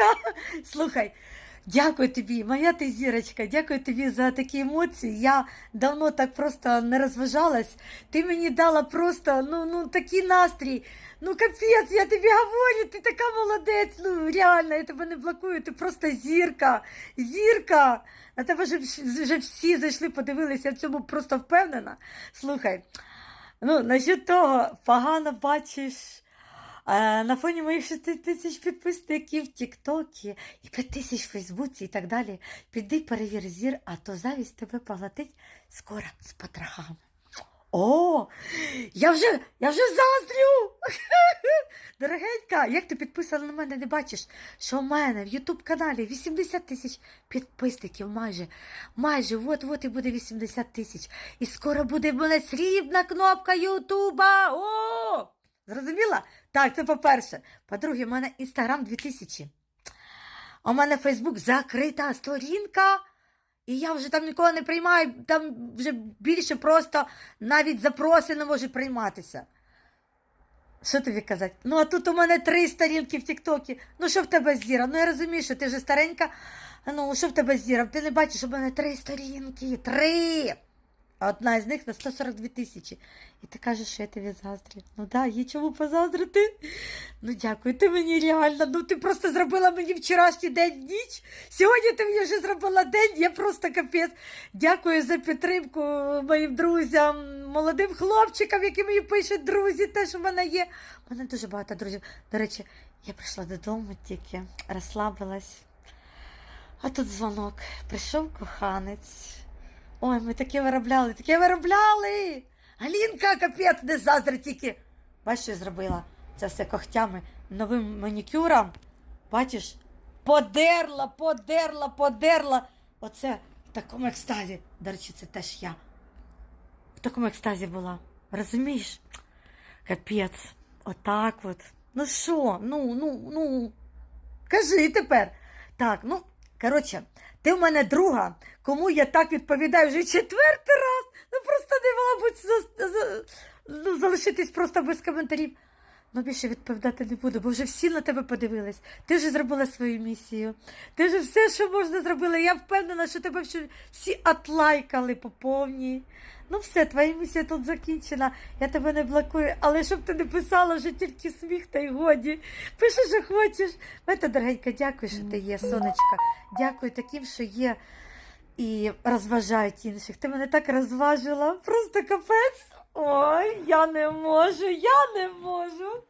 Алінка. Слухай, дякую тобі, моя ти зірочка, дякую тобі за такі емоції. Я давно так просто не розважалась. Ти мені дала просто ну, ну, такий настрій. Ну, капець, я тобі говорю, ти така молодець. Ну, реально, я тебе не блокую, ти просто зірка, зірка. На тебе вже, вже всі зайшли, подивилися, я в цьому просто впевнена. Слухай, ну, насчет того, погано бачиш. Е, На фоні моїх 6 тисяч підписників в Тіктокі і 5 тисяч в Фейсбуці і так далі. Піди перевір зір, а то завість тебе поглотить скоро з потрохами. О, я вже, я вже заздрю. Дорогенька, як ти підписана на мене, не бачиш, що в мене в Ютуб каналі 80 тисяч підписників майже. Майже, от-от і буде 80 тисяч. І скоро буде в мене срібна кнопка Ютуба. О! Зрозуміла? Так, це по-перше. По-друге, в мене Інстаграм 2000. А в мене Фейсбук закрита сторінка. І я вже там нікого не приймаю, там вже більше просто навіть запроси не можуть прийматися. Що тобі казати? Ну, а тут у мене три сторінки в Тіктокі. Ну, що в тебе зіра? Ну, я розумію, що ти вже старенька. Ну, що в тебе зіра? Ти не бачиш, у мене три сторінки. Три! Одна з них на 142 тисячі. І ти кажеш, що я тобі заздрю. Ну да, є чому позаздрити. Ну дякую, ти мені реально. Ну ти просто зробила мені вчорашній день ніч. Сьогодні ти мені вже зробила день, я просто капець. Дякую за підтримку моїм друзям, молодим хлопчикам, які мені пишуть друзі, теж у мене є. У мене дуже багато друзів. До речі, я прийшла додому тільки, розслабилась. А тут дзвонок. Прийшов коханець. Ой, ми таке виробляли, таке виробляли. Алінка, капець, не заздри тільки. Бачиш, що зробила? Це все когтями, новим манікюром. Бачиш? Подерла, подерла, подерла. Оце в такому екстазі. До речі, це теж я. В такому екстазі була. Розумієш? Капець. Отак от. Ну що? Ну, ну, ну. Кажи тепер. Так, ну, коротше, ти в мене друга, кому я так відповідаю вже четвертий раз. Ну просто не могла за, ну, залишитись просто без коментарів. Ну, більше відповідати не буду, бо вже всі на тебе подивились. Ти вже зробила свою місію. Ти вже все, що можна зробила. Я впевнена, що тебе вже всі отлайкали по повній. Ну, все, твоя місія тут закінчена. Я тебе не блокую, але щоб ти не писала вже тільки сміх та й годі. Пиши, що хочеш. Мета, дорогенька, дякую, що ти є, сонечка. Дякую таким, що є і розважають інших. Ти мене так розважила. Просто капець. Ой, я не можу, я не можу.